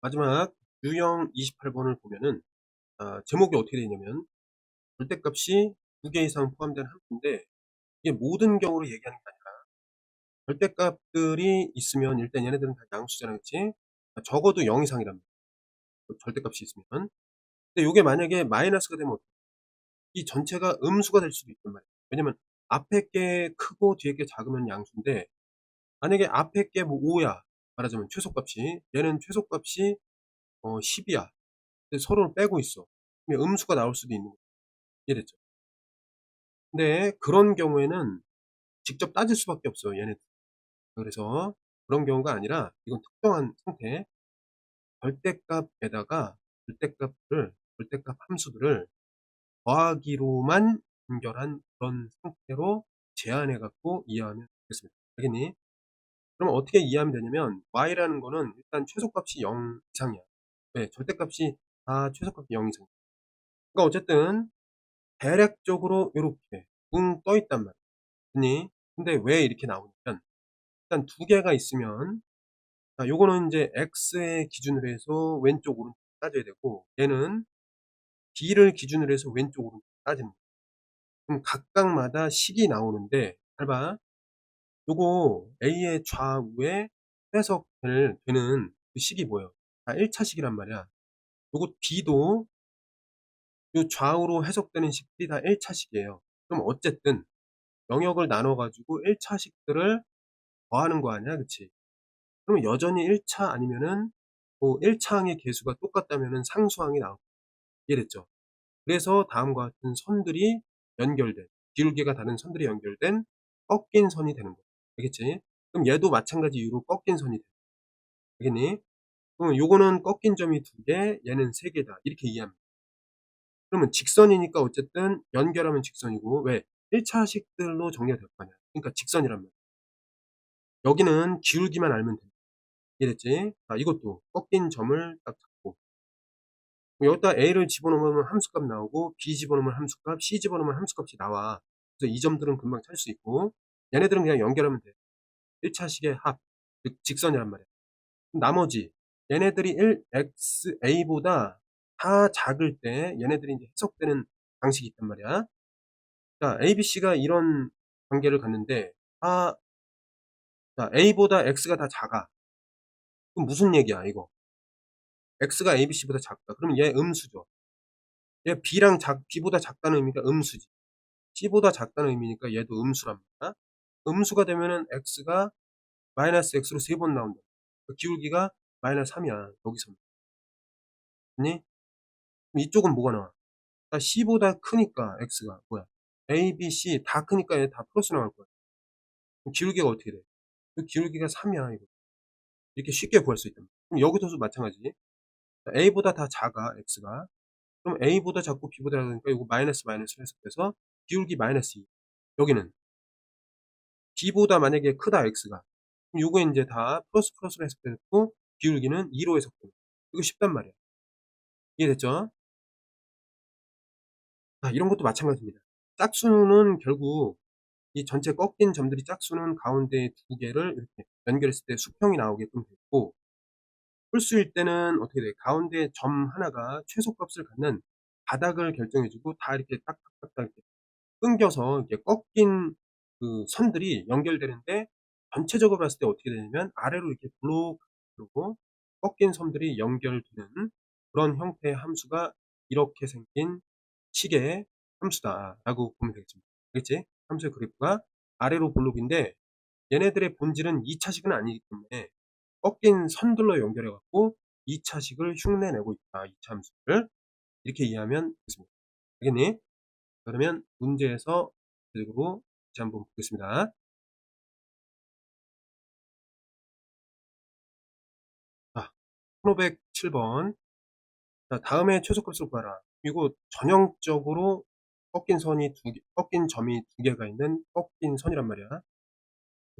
마지막 유형 28번을 보면은 아, 제목이 어떻게 되어 있냐면 절대값이 두 개 이상 포함된 함수인데 이게 모든 경우로 얘기하는 게 아니라 절대값들이 있으면 일단 얘네들은 다 양수잖아 그치? 아, 적어도 0 이상이란 말이야 그 절대값이 있으면 근데 이게 만약에 마이너스가 되면? 이 전체가 음수가 될 수도 있단 말이야 왜냐면 앞에 게 크고 뒤에 게 작으면 양수인데 만약에 앞에 게 뭐 5야 말하자면 최소값이 얘는 최소값이 어 10이야. 서로를 빼고 있어. 그러면 음수가 나올 수도 있는 거야 이해됐죠? 근데 그런 경우에는 직접 따질 수밖에 없어요 얘네 그래서 그런 경우가 아니라 이건 특정한 상태 절대값에다가 절대값을 절대값 함수들을 더하기로만 연결한 그런 상태로 제한해 갖고 이해하면 되겠습니다. 알겠니? 그럼 어떻게 이해하면 되냐면 y라는 거는 일단 최소값이 0 이상이야 왜? 절대값이 다 최소값이 0 이상이야 그러니까 어쨌든 대략적으로 이렇게 붕 떠 있단 말이야 그니? 근데 왜 이렇게 나오냐면 일단 두 개가 있으면 자, 요거는 이제 x의 기준으로 해서 왼쪽 오른쪽 따져야 되고 얘는 b를 기준으로 해서 왼쪽 오른쪽 거야. 그럼 각각마다 식이 나오는데 잘 봐. 요거 a의 좌우에 해석될 되는 그 식이 뭐예요? 다 1차 식이란 말이야. 요거 b도 요 좌우로 해석되는 식들이 다 1차 식이에요. 그럼 어쨌든 영역을 나눠 가지고 1차 식들을 더하는 거 아니야, 그치? 그러면 여전히 1차 아니면은 뭐 1차항의 개수가 똑같다면은 상수항이 나오고 이해됐죠? 그래서 다음과 같은 선들이 연결된 기울기가 다른 선들이 연결된 꺾인 선이 되는 거야. 알겠지? 그럼 얘도 마찬가지 이유로 꺾인 선이 돼. 알겠니? 그럼 요거는 꺾인 점이 두 개, 얘는 세 개다. 이렇게 이해합니다. 그러면 직선이니까 어쨌든 연결하면 직선이고 왜? 1차식들로 정리가 될 거 아니야. 그러니까 직선이란 말이야. 여기는 기울기만 알면 돼. 이해됐지? 자, 이것도 꺾인 점을 딱 잡고 여기다 a를 집어넣으면 함수값 나오고 b 집어넣으면 함수값, c 집어넣으면 함수값이 나와. 그래서 이 점들은 금방 찾을 수 있고 얘네들은 그냥 연결하면 돼. 1차식의 합, 즉 직선이란 말이야. 나머지 얘네들이 1x a보다 다 작을 때 얘네들이 이제 해석되는 방식이 있단 말이야. 자, a, b, c가 이런 관계를 갖는데 아, 자, a보다 x가 다 작아. 그럼 무슨 얘기야, 이거? x가 abc보다 작다. 그럼 얘 음수죠. 얘 b랑 작, b보다 작다는 의미가 음수지. c보다 작다는 의미니까 얘도 말이야. 음수가 되면은 x가 마이너스 x로 세 번 나온다. 그 기울기가 마이너스 3이야. 여기서. 아니? 이쪽은 뭐가 나와? c보다 크니까 x가 뭐야? a, b, c 다 크니까 얘 다 플러스 나올 거야. 기울기가 어떻게 돼? 그 기울기가 3이야. 이거. 이렇게 쉽게 구할 수 있다. 그럼 여기서도 마찬가지. a보다 다 작아 x가 그럼 a보다 작고 b보다 작으니까 이거 마이너스 마이너스 해석돼서 기울기 마이너스 2 여기는 b보다 만약에 크다 x가 그럼 요거 이제 다 플러스 플러스로 해석됐고 기울기는 2로 해석돼요 이거 쉽단 말이야 이해됐죠? 아, 이런 것도 마찬가지입니다 짝수는 결국 이 전체 꺾인 점들이 짝수는 가운데 두 개를 이렇게 연결했을 때 수평이 나오게끔 됐고 홀수일 때는 어떻게 돼? 가운데 점 하나가 최소값을 갖는 바닥을 결정해주고 다 이렇게 딱딱딱딱 이렇게 끊겨서 이렇게 꺾인 그 선들이 연결되는데 전체적으로 봤을 때 어떻게 되냐면 아래로 이렇게 블록 그리고 꺾인 선들이 연결되는 그런 형태의 함수가 이렇게 생긴 식의 함수다라고 보면 되겠습니다. 알겠지? 함수의 그래프가 아래로 블록인데 얘네들의 본질은 2차식은 아니기 때문에 꺾인 선들로 연결해 갖고 2차식을 흉내내고 있다. 2차 함수를 이렇게 이해하면 되겠습니다. 알겠니? 그러면 문제에서 제대로 다시 한번 보겠습니다. 자, 1507번. 자, 다음에 최소값을 구하라. 이거 전형적으로 꺾인 선이 두 개, 꺾인 점이 두 개가 있는 꺾인 선이란 말이야.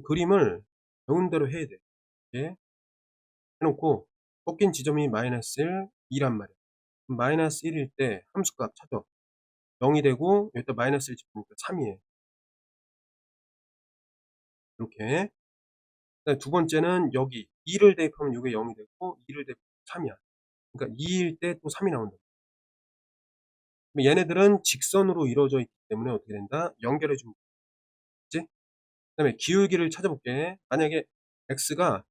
그림을 배운 대로 해야 돼. 이렇게 해놓고 꺾인 지점이 마이너스 1, 2란 말이야. 마이너스 1일 때 함수값 찾아. 0이 되고 여기다 마이너스 1 집으니까 3이에요. 이렇게 두 번째는 여기 2를 대입하면 이게 0이 되고 2를 대입하면 3이야. 그러니까 2일 때 또 3이 나온다. 얘네들은 직선으로 이루어져 있기 때문에 어떻게 된다? 연결해 주면 그치? 그다음에 기울기를 찾아볼게. 만약에 x가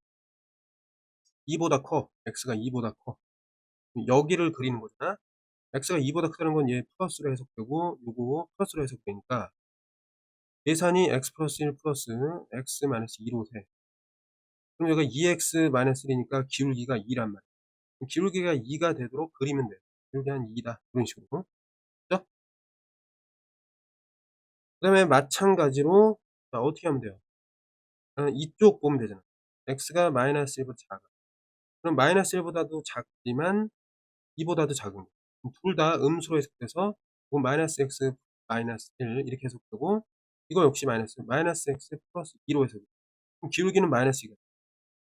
2보다 커. x가 2보다 커. 여기를 그리는 거잖아. x가 2보다 크다는 건 얘 플러스로 해석되고 요거 플러스로 해석되니까 계산이 x 플러스 1 플러스 x 마이너스 2로 돼. 그럼 여기가 2x 마이너스 1이니까 기울기가 2란 말이야. 기울기가 2가 되도록 그리면 돼. 기울기 한 2다. 이런 식으로. 그 다음에 마찬가지로 자, 어떻게 하면 돼요? 아, 이쪽 보면 되잖아. x가 마이너스 1보다 작아. 그럼 마이너스 1보다도 작지만 2보다도 작은 거. 둘다 음수로 해석돼서 이건 마이너스 x 마이너스 1 이렇게 해석되고 이거 역시 마이너스 마이너스 x 플러스 2로 해석돼. 그럼 기울기는 마이너스 2가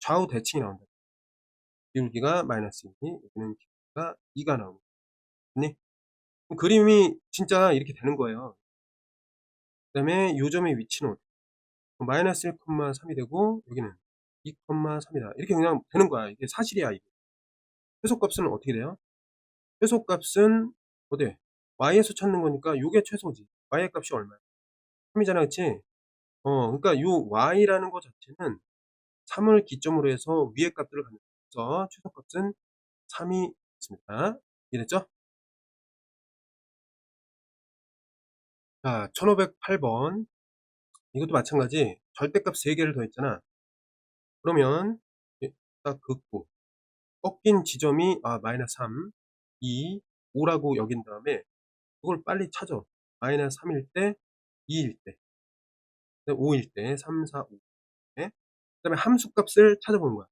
좌우 대칭이 나온다. 기울기가 마이너스 2, 여기는 기울기가 2가 나옵니다. 네? 그림이 진짜 이렇게 되는 거예요. 그 다음에 요점의 위치는 마이너스 1,3이 되고 여기는 2,3이다. 이렇게 그냥 되는 거야. 이게 사실이야. 이게. 최소값은 어떻게 돼요? 최소값은 어때? y에서 찾는 거니까 요게 최소지. y의 값이 얼마야? 3이잖아. 그치? 어, 그러니까 요 y라는 거 자체는 3을 기점으로 해서 위의 값들을 갖는서 최소값은 3이 있습니다. 이해됐죠? 자, 1508번. 이것도 마찬가지. 절대값 3개를 더했잖아. 그러면 딱 긋고 꺾인 지점이 아 마이너스 3, 2, 5라고 여긴 다음에 그걸 빨리 찾아. 마이너스 3일 때, 2일 때, 5일 때, 3, 4, 5. 네? 그 다음에 함수 값을 찾아보는 거야.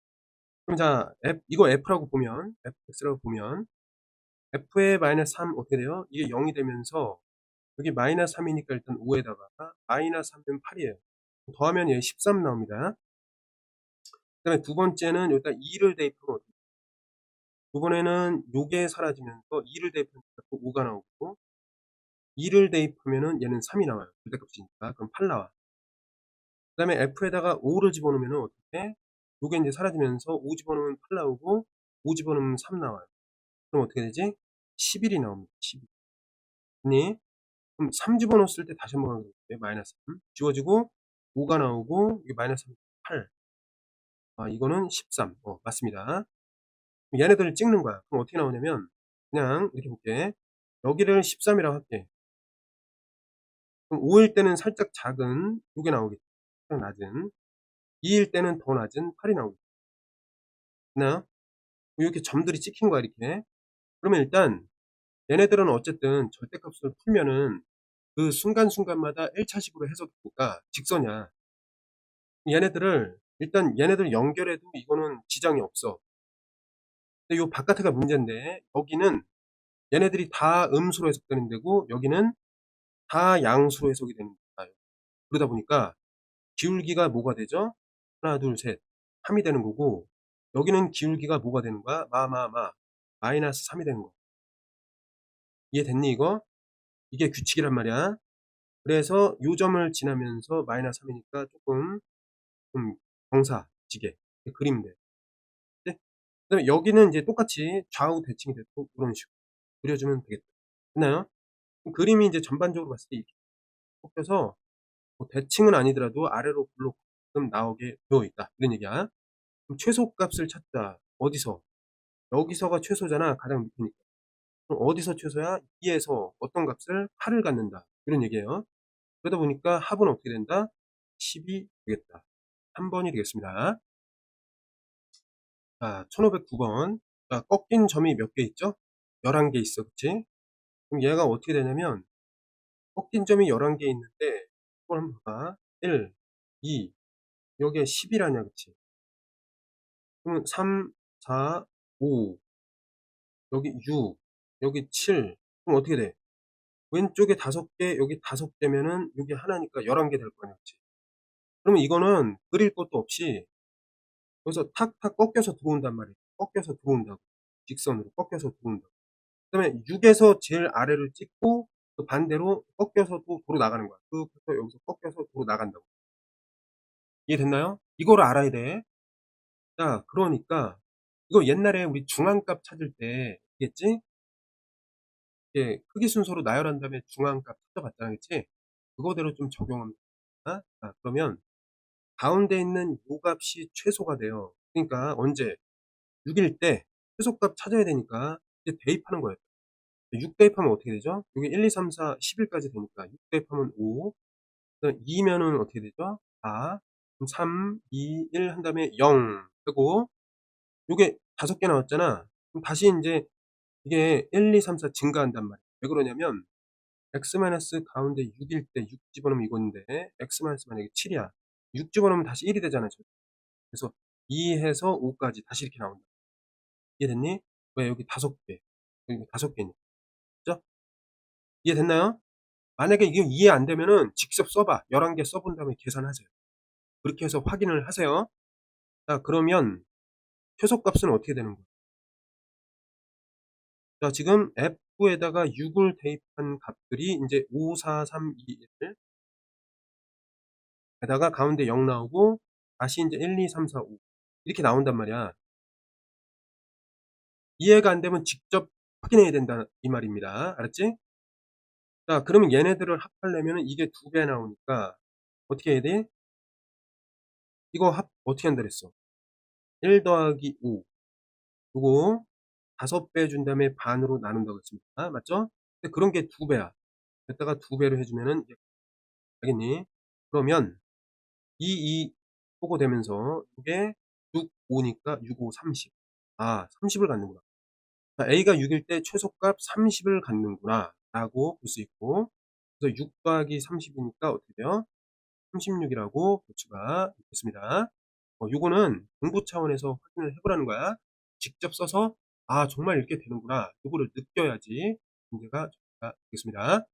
그럼 자, F, 이거 F라고 보면, Fx라고 보면, F의 마이너스 3 어떻게 돼요? 이게 0이 되면서, 여기 마이너스 3이니까 일단 5에다가, 마이너스 3면 8이에요. 더하면 얘 13 나옵니다. 그 다음에 두 번째는 여기다 2를 대입하면 어떻게 돼요? 두 번에는 요게 사라지면서 2를 대입하니까 또 5가 나오고, 2를 대입하면은 얘는 3이 나와요. 절대값이니까. 그럼 8 나와. 그 다음에 F에다가 5를 집어넣으면 어떻게? 요게 이제 사라지면서 5 집어넣으면 8 나오고 5 집어넣으면 3 나와요. 그럼 어떻게 되지? 11이 나옵니다. 11. 아니, 그럼 3 집어넣었을 때 다시 한번 가볼게요. 마이너스 3. 지워지고 5가 나오고 이게 마이너스 3, 8. 아, 이거는 13. 어, 맞습니다. 얘네들을 찍는 거야. 그럼 어떻게 나오냐면 그냥 이렇게 볼게. 여기를 13이라고 할게. 그럼 5일 때는 살짝 작은 요게 나오겠죠. 살짝 낮은 2일 때는 더 낮은 8이 나오겠죠. 나 이렇게 점들이 찍힌 거야 이렇게. 그러면 일단 얘네들은 어쨌든 절대값을 풀면은 그 순간순간마다 1차식으로 해석되니까 직선이야. 얘네들을 일단 얘네들 연결해도 이거는 지장이 없어. 근데 요 바깥에가 문제인데 여기는 얘네들이 다 음수로 해석되는 데고 여기는 다 양수로 해석이 되는 거예요. 그러다 보니까 기울기가 뭐가 되죠? 하나, 둘, 셋. 3이 되는 거고 여기는 기울기가 뭐가 되는 거야? 마 마 마 마이너스 3이 되는 거야. 이해됐니 이거? 이게 규칙이란 말이야. 그래서 요 점을 지나면서 마이너스 3이니까 조금 좀 경사 지게 그리면 돼. 네? 그 다음에 여기는 이제 똑같이 좌우 대칭이 되고 그런 식으로 그려주면 되겠다. 됐나요? 그림이 이제 전반적으로 봤을 때 이렇게 꺾여서 뭐 대칭은 아니더라도 아래로 블록금 나오게 되어 있다. 이런 얘기야. 그럼 최소값을 찾자. 어디서? 여기서가 최소잖아. 가장 밑이니까. 그럼 어디서 최소야? 2에서 어떤 값을 8을 갖는다. 이런 얘기예요. 그러다 보니까 합은 어떻게 된다? 10이 되겠다. 3번이 되겠습니다. 자, 1509번. 자, 꺾인 점이 몇 개 있죠? 11개 있어. 그치? 그럼 얘가 어떻게 되냐면 꺾인 점이 11개 있는데 이걸 한번 봐. 1, 2, 여기에 10이라냐 그치? 그러면 3, 4, 5, 여기 6, 여기 7. 그럼 어떻게 돼? 왼쪽에 5개, 여기 5개면은 여기 하나니까 11개 될 거냐 그치? 그러면 이거는 그릴 것도 없이 여기서 탁탁 꺾여서 들어온단 말이에요. 꺾여서 들어온다고. 직선으로 꺾여서 들어온다고. 그 다음에 6에서 제일 아래를 찍고 그 반대로 꺾여서 또 도로 나가는 거야. 그래서 여기서 꺾여서 도로 나간다고. 이해됐나요? 이거를 알아야 돼. 자, 그러니까 이거 옛날에 우리 중앙값 찾을 때 알겠지? 예. 크기 순서로 나열한 다음에 중앙값 찾아봤잖아. 그치? 그거대로 좀 되겠다. 자 그러면 가운데 있는 요 값이 최소가 돼요. 그러니까 언제? 6일 때 최소값 찾아야 되니까 대입하는 거예요. 6 대입하면 어떻게 되죠? 요게 1, 2, 3, 4, 10 일까지 되니까 6 대입하면 5 그다음에 2 면은 어떻게 되죠? 4 그럼 3, 2, 1 한 다음에 0 하고 요게 5개 나왔잖아. 그럼 다시 인제 이게 1, 2, 3, 4 증가한단 말이야. 왜 그러냐면 x 가운데 6일 때 6 집어넣으면 이건데 x 만약에 7 이야. 6 집어넣으면 다시 1이 되잖아. 그래서 2 해서 5 까지 다시 이렇게 나온다. 이해됐니? 왜 여기 5 개. 여기 5 개니까. 그죠? 이해됐나요? 만약에 이게 이해 안 되면은 직접 써 봐. 11개 써본 다음에 계산하세요. 그렇게 해서 확인을 하세요. 자 그러면 최소값은 어떻게 되는 거야? 자 지금 F에다가 6을 대입한 값들이 인제 5, 4, 3, 2, 1 에다가 가운데 0 나오고 다시 인제 1, 2, 3, 4, 5 이렇게 나온단 말이야. 이해가 안 되면 직접 확인해야 된다 이 말입니다. 알았지? 자 그러면 얘네들을 합하려면은 이게 2배 나오니까 어떻게 해야 돼? 이거 합 어떻게 한다 그랬어? 1 더하기 5 요거 5배 준 다음에 반으로 나눈다고 했습니다. 맞죠? 근데 그런 게 2배야. 여기다가 2배로 해 주면은 이게 알겠니? 그러면 이, 이 소거되면서 이게 6, 5니까 6, 5, 30. 아 30을 갖는구나. 자 A가 6일 때 최소값 30을 갖는구나 라고 볼 수 있고 그래서 6 더하기 30이니까 어떻게 돼요? 36이라고 볼 수가 있겠습니다. 어 요거는 공부 차원에서 확인을 해 보라는 거야. 직접 써서 '아 정말 이렇게 되는구나.' 요거를 느껴야지 문제가 되겠습니다.